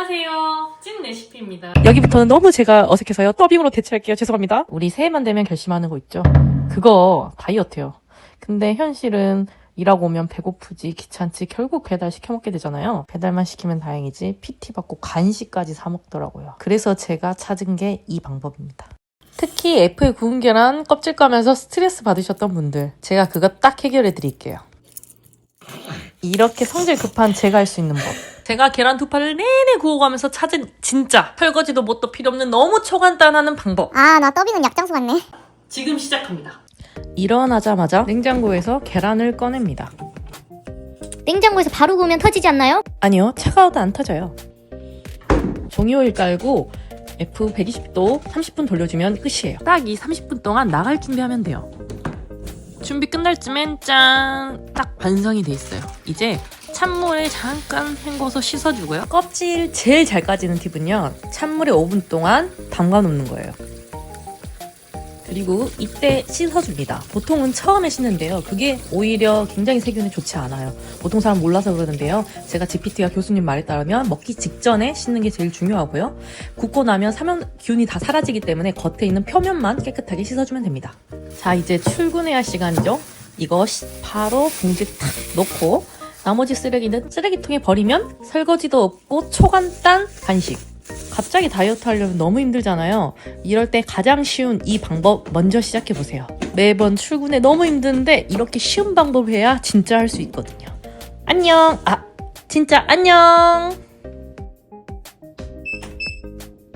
안녕하세요. 찐 레시피입니다. 여기부터는 너무 제가 어색해서요. 더빙으로 대체할게요. 죄송합니다. 우리 새해만 되면 결심하는 거 있죠. 그거 다이어트요. 근데 현실은 일하고 오면 배고프지 귀찮지 결국 배달 시켜 먹게 되잖아요. 배달만 시키면 다행이지 PT 받고 간식까지 사 먹더라고요. 그래서 제가 찾은 게 이 방법입니다. 특히 F에 구운 계란 껍질 까면서 스트레스 받으셨던 분들 제가 그거 딱 해결해 드릴게요. 이렇게 성질 급한 제가 할 수 있는 법. 제가 계란 두 판을 내내 구워가면서 찾은 진짜 설거지도 뭣도 필요 없는 너무 초간단하는 방법. 아, 나 떠비는 약장수 같네. 지금 시작합니다. 일어나자마자 냉장고에서 계란을 꺼냅니다. 냉장고에서 바로 구우면 터지지 않나요? 아니요, 차가워도 안 터져요. 종이호일 깔고 F120도 30분 돌려주면 끝이에요. 딱 이 30분 동안 나갈 준비하면 돼요. 준비 끝날 쯤엔 짠! 딱 완성이 돼 있어요. 이제 찬물에 잠깐 헹궈서 씻어주고요. 껍질 제일 잘 까지는 팁은요. 찬물에 5분 동안 담가 놓는 거예요. 그리고 이때 씻어줍니다. 보통은 처음에 씻는데요. 그게 오히려 굉장히 세균에 좋지 않아요. 보통 사람 몰라서 그러는데요. 제가 GPT가 교수님 말에 따르면 먹기 직전에 씻는 게 제일 중요하고요. 굽고 나면 사면균이 다 사라지기 때문에 겉에 있는 표면만 깨끗하게 씻어주면 됩니다. 자, 이제 출근해야 할 시간이죠. 이거 시- 바로 봉지 탁 넣고 나머지 쓰레기는 쓰레기통에 버리면 설거지도 없고 초간단 간식. 갑자기 다이어트 하려면 너무 힘들잖아요. 이럴 때 가장 쉬운 이 방법 먼저 시작해 보세요. 매번 출근에 너무 힘드는데 이렇게 쉬운 방법 해야 진짜 할 수 있거든요. 안녕. 아, 진짜 안녕.